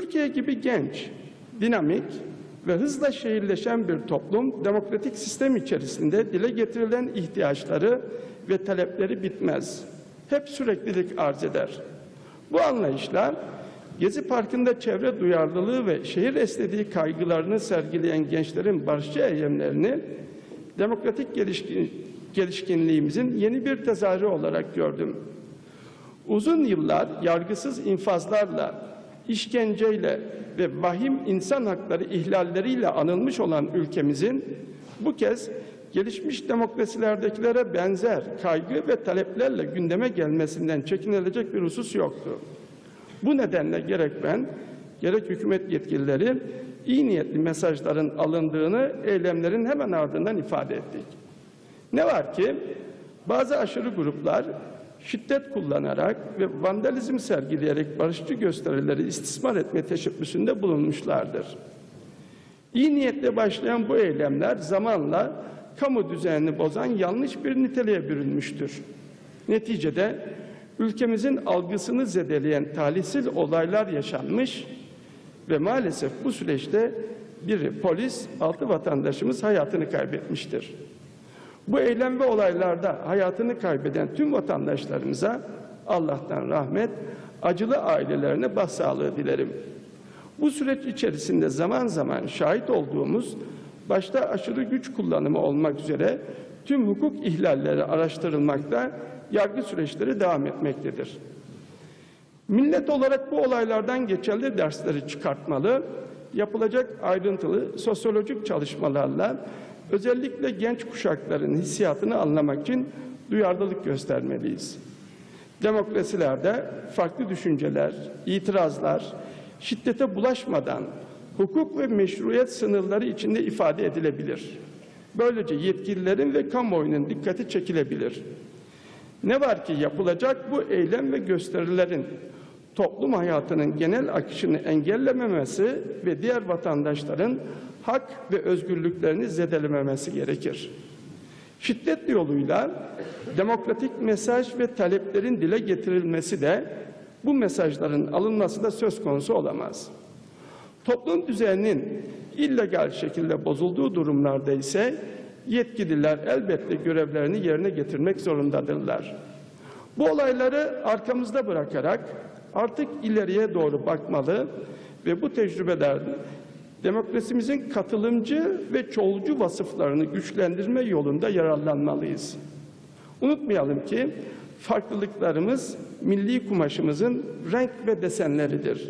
Türkiye gibi genç, dinamik ve hızla şehirleşen bir toplum demokratik sistem içerisinde dile getirilen ihtiyaçları ve talepleri bitmez. Hep süreklilik arz eder. Bu anlayışla Gezi Parkı'nda çevre duyarlılığı ve şehir estetiği kaygılarını sergileyen gençlerin barışçı eylemlerini demokratik gelişkin, gelişkinliğimizin yeni bir tezahürü olarak gördüm. Uzun yıllar yargısız infazlarla, işkenceyle ve vahim insan hakları ihlalleriyle anılmış olan ülkemizin bu kez gelişmiş demokrasilerdekilere benzer kaygı ve taleplerle gündeme gelmesinden çekinilecek bir husus yoktu. Bu nedenle gerek ben, gerek hükümet yetkilileri iyi niyetli mesajların alındığını eylemlerin hemen ardından ifade ettik. Ne var ki bazı aşırı gruplar şiddet kullanarak ve vandalizm sergileyerek barışçı gösterileri istismar etme teşebbüsünde bulunmuşlardır. İyi niyetle başlayan bu eylemler zamanla kamu düzenini bozan yanlış bir niteliğe bürünmüştür. Neticede ülkemizin algısını zedeleyen talihsiz olaylar yaşanmış ve maalesef bu süreçte biri polis, altı vatandaşımız hayatını kaybetmiştir. Bu eylem ve olaylarda hayatını kaybeden tüm vatandaşlarımıza Allah'tan rahmet, acılı ailelerine başsağlığı dilerim. Bu süreç içerisinde zaman zaman şahit olduğumuz başta aşırı güç kullanımı olmak üzere tüm hukuk ihlalleri araştırılmakta, yargı süreçleri devam etmektedir. Millet olarak bu olaylardan geçerli dersleri çıkartmalı, yapılacak ayrıntılı sosyolojik çalışmalarla özellikle genç kuşakların hissiyatını anlamak için duyarlılık göstermeliyiz. Demokrasilerde farklı düşünceler, itirazlar, şiddete bulaşmadan hukuk ve meşruiyet sınırları içinde ifade edilebilir. Böylece yetkililerin ve kamuoyunun dikkati çekilebilir. Ne var ki yapılacak bu eylem ve gösterilerin toplum hayatının genel akışını engellememesi ve diğer vatandaşların hak ve özgürlüklerini zedelememesi gerekir. Şiddet yoluyla demokratik mesaj ve taleplerin dile getirilmesi de bu mesajların alınması da söz konusu olamaz. Toplum düzeninin illegal şekilde bozulduğu durumlarda ise yetkililer elbette görevlerini yerine getirmek zorundadırlar. Bu olayları arkamızda bırakarak artık ileriye doğru bakmalı ve bu tecrübelerden demokrasimizin katılımcı ve çoğulcu vasıflarını güçlendirme yolunda yararlanmalıyız. Unutmayalım ki farklılıklarımız milli kumaşımızın renk ve desenleridir.